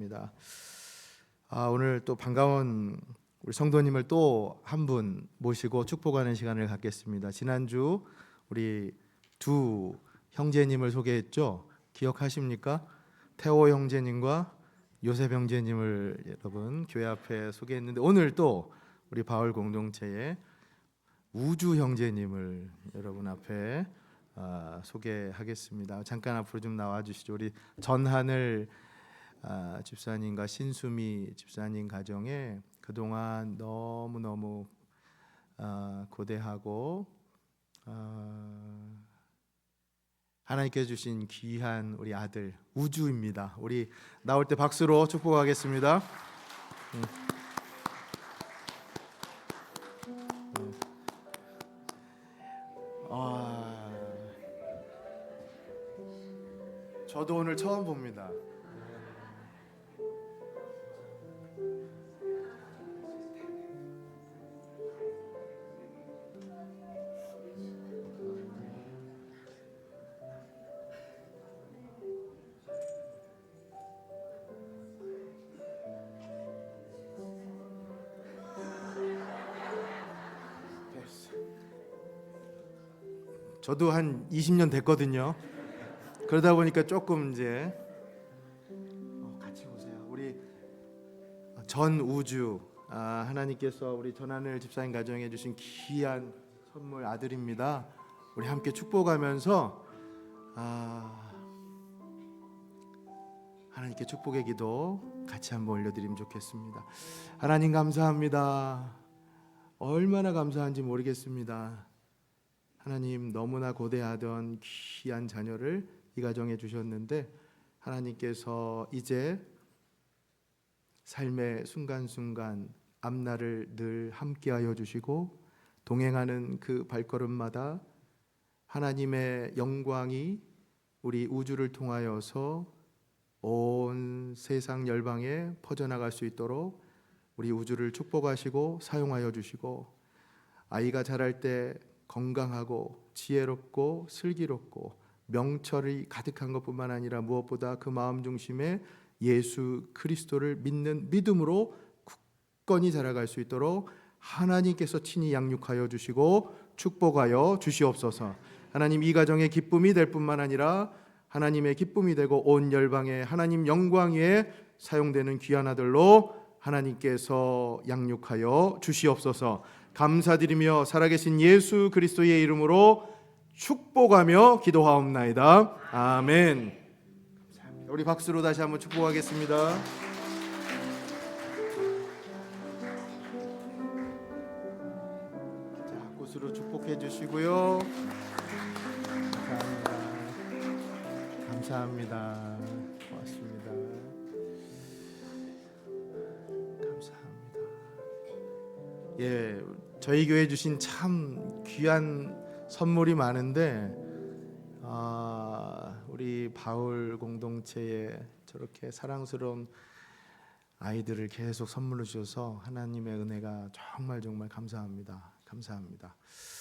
입니다. 아, 오늘 또 반가운 우리 성도님을 또 한 분 모시고 축복하는 시간을 갖겠습니다. 지난주 우리 두 형제님을 소개했죠. 기억하십니까? 태호 형제님과 요셉 형제님을 여러분 교회 앞에 소개했는데 오늘 또 우리 바울 공동체의 우주 형제님을 여러분 앞에 아, 소개하겠습니다. 잠깐 앞으로 좀 나와 주시죠. 우리 전하늘 아, 집사님과 신수미 집사님 가정에 그동안 너무 너무 아, 고대하고 아, 하나님께 주신 귀한 우리 아들 우주입니다. 우리 나올 때 박수로 축복하겠습니다. 음. 음. 아, 저도 오늘 처음 봅니다. 저도 한 20년 됐거든요. 그러다 보니까 조금 이제 어, 같이 오세요. 우리 전 우주 아, 하나님께서 우리 전하늘 집사님 가정에 주신 귀한 선물 아들입니다. 우리 함께 축복하면서 아, 하나님께 축복의 기도 같이 한번 올려드리면 좋겠습니다. 하나님 감사합니다. 얼마나 감사한지 모르겠습니다. 하나님 너무나 고대하던 귀한 자녀를 이 가정에 주셨는데 하나님께서 이제 삶의 순간순간 앞날을 늘 함께하여 주시고 동행하는 그 발걸음마다 하나님의 영광이 우리 우주를 통하여서 온 세상 열방에 퍼져나갈 수 있도록 우리 우주를 축복하시고 사용하여 주시고 아이가 자랄 때 건강하고 지혜롭고 슬기롭고 명철이 가득한 것뿐만 아니라 무엇보다 그 마음 중심에 예수 그리스도를 믿는 믿음으로 굳건히 자라갈 수 있도록 하나님께서 친히 양육하여 주시고 축복하여 주시옵소서. 하나님 이 가정의 기쁨이 될 뿐만 아니라 하나님의 기쁨이 되고 온 열방에 하나님 영광 위에 사용되는 귀한 아들로 하나님께서 양육하여 주시옵소서. 감사드리며 살아계신 예수 그리스도의 이름으로 축복하며 기도하옵나이다. 아멘. 우리 박수로 다시 한번 축복하겠습니다. 자, 꽃으로 축복해 주시고요. 감사합니다. 감사합니다. 예, 저희 교회 주신 참 귀한 선물이 많은데 아, 우리 바울 공동체에 저렇게 사랑스러운 아이들을 계속 선물로 주셔서 하나님의 은혜가 정말 정말 감사합니다. 감사합니다.